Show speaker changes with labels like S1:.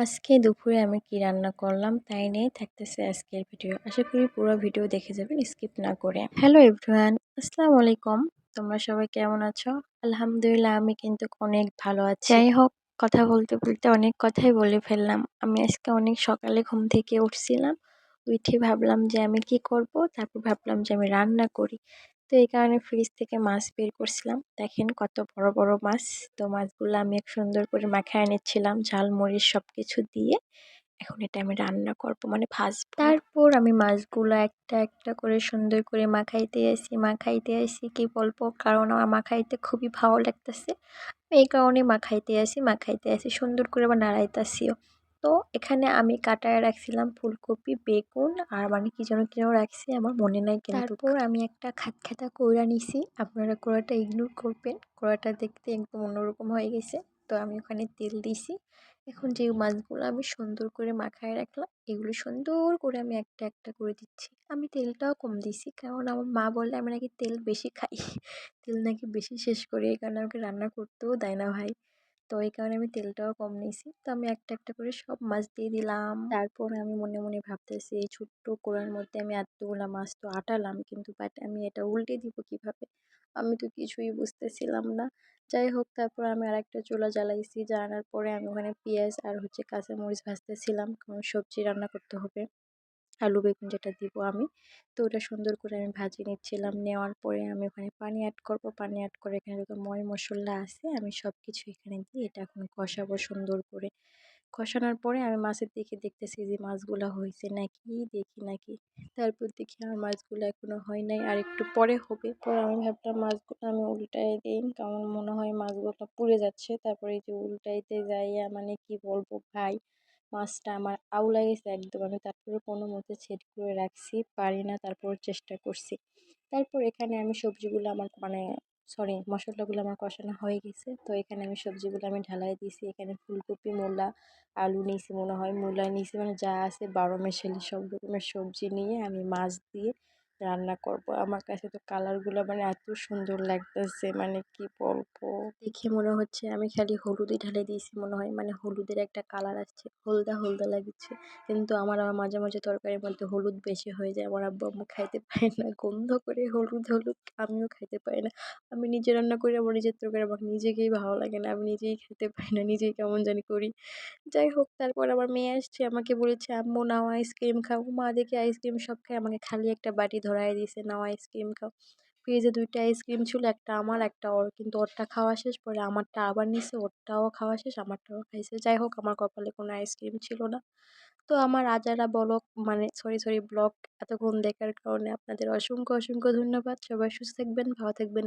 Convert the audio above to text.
S1: আজকে দুপুরে আমি কি রান্না করলাম তাই নিয়ে থাকতেছে আজকের ভিডিও। আশা করি পুরো ভিডিও দেখে যাবেন, স্কিপ না করে। হ্যালো এভরিওয়ান, আসসালামু আলাইকুম। তোমরা সবাই কেমন আছো? আলহামদুলিল্লাহ, আমি কিন্তু অনেক ভালো আছি। যাই হোক, কথা বলতে বলতে অনেক কথাই বলে ফেললাম। আমি আজকে অনেক সকালে ঘুম থেকে উঠছিলাম। উঠে ভাবলাম যে আমি কি করব? তারপর ভাবলাম যে আমি রান্না করি। তো এই কারণে ফ্রিজ থেকে মাছ বের করছিলাম। দেখেন কত বড় বড় মাছ। তো মাছগুলো আমি এক সুন্দর করে মাখায় নিচ্ছিলাম, ঝাল মরিচ সব কিছু দিয়ে। এখন এটা আমি রান্না করব মানে ভাজবো। তারপর আমি মাছগুলো একটা একটা করে সুন্দর করে মাখাইতে আসি মাখাইতে আসি কি বলব? কারণ আমার মাখাইতে খুবই ভালো লাগতেছে। এই কারণে মাখাইতে আসি মাখাইতে আসি সুন্দর করে আবার নাড়াইতেছিও। তো এখানে আমি কাটায় রাখছিলাম ফুলকপি বেগুন আর মানে কি যেন কি যেন রাখছি আমার মনে নাই কিন্তু তারপর? আমি একটা খাতখাতা কইরা নিছি। আপনারা কোড়াটা ইগনোর করবেন। কোড়াটা দেখতে একদম অন্যরকম হয়ে গেছে। তো আমি ওখানে তেল দিছি। এখন যে মাছগুলো আমি সুন্দর করে মাখায় রাখলাম এগুলো সুন্দর করে আমি একটা একটা করে দিচ্ছি। আমি তেলটাও কম দিছি কারণ আমার মা বলে আমি নাকি তেল বেশি খাই। তেল নাকি বেশি শেষ করি এই কারণে আমাকে রান্না করতেও দেয় না ভাই। তো এই কারণে আমি তেলটাও কম নিয়েছি। তো আমি একটা একটা করে সব মাছ দিয়ে দিলাম। তারপর আমি মনে মনে ভাবতেছি, এই ছোট্ট কোড়ার মধ্যে আমি এতগুলো মাছ তো আটালাম কিন্তু বাট আমি এটা উল্টে দিব কীভাবে? আমি তো কিছুই বুঝতেছিলাম না। যাই হোক, তারপর আমি আর একটা চুলা জ্বালাইছি। জ্বালানোর পরে আমি ওখানে পেঁয়াজ আর হচ্ছে কাঁচামরিচ ভাজতেছিলাম। কারণ সবজি রান্না করতে হবে। আলু, বেগুন যেটা দিব আমি। তো ওটা সুন্দর করে আমি ভাজি নিচ্ছিলাম। নেওয়ার পরে আমি ওখানে পানি অ্যাড করব। পানি অ্যাড করে এখানে যত ময় মশলা আছে, আমি সব কিছু এখানে দিয়ে এটা এখন কষাবো সুন্দর করে। কষানোর পরে আমি মাছের দিকে দেখতেছি যে মাছগুলো হয়েছে নাকি, দেখি নাকি। তারপর দেখি আমার মাছগুলো এখনও হয় নাই। আর একটু পরে হবে। পরে আমি ভাবলাম মাছগুলো আমি উল্টাই দিই। কারণ মনে হয় মাছগুলো পুড়ে যাচ্ছে। তারপরে যে উল্টাইতে যাইয়া মানে কি বলব ভাই? মাছটা আমার আউলা গেছে একদম। আমি তারপরে কোনো মতে ছেদ করে রাখছি, পারি না তারপর চেষ্টা করছি। তারপর এখানে আমি সবজিগুলো আমার মানে সরি মশলাগুলো আমার কষানো হয়ে গেছে। তো এখানে আমি সবজিগুলো আমি ঢালাই দিয়েছি। এখানে ফুলকপি, মূলা, আলু নিয়েছি মনে হয়। মূলা নিয়েছি মানে যা আছে বারো মেশালি সব রকমের সবজি নিয়ে আমি মাছ দিয়ে রান্না করব। আমার কাছে তো কালারগুলো মানে এত সুন্দর লাগতেছে মানে কি বলব? দেখে মনে হচ্ছে আমি খালি হলুদই ঢালে দিয়েছি মনে হয় মানে হলুদের একটা কালার আসছে, হলদা হলদা লাগছে। কিন্তু আমার আবার মাঝে মাঝে তরকারির মধ্যে হলুদ বেশি হয়ে যায়। আমার আব্বু আম্মু খাইতে পারে না, গন্ধ করে হলুদ হলুদ, আমিও খাইতে পারি না। আমি নিজে রান্না করি, আমার নিজের তরকারি, আমার নিজেকেই ভালো লাগে না, আমি নিজেই খেতে পারি না, নিজেই কেমন জানি করি। যাই হোক, তারপর আমার মেয়ে আসছে, আমাকে বলেছে, আম্মু নাও আইসক্রিম খাও। মা দেখে আইসক্রিম সব খায়, আমাকে খালি একটা বাটি ধরাই দিয়েছে নাও আইসক্রিম খাও। ফ্রিজে দুইটা আইসক্রিম ছিল, একটা আমার, একটা ওর। কিন্তু ওরটা খাওয়া শেষ, পরে আমারটা আবার নিছে, ওরটাও খাওয়া শেষ, আমারটাও খাইছে। যাই হোক, আমার কপালে কোনো আইসক্রিম ছিল না। তো আমার রাজারা ব্লগ মানে সরি সরি, ব্লগ এতক্ষণ দেখার কারণে আপনাদের অসংখ্য অসংখ্য ধন্যবাদ। সবাই সুস্থ থাকবেন, ভালো থাকবেন।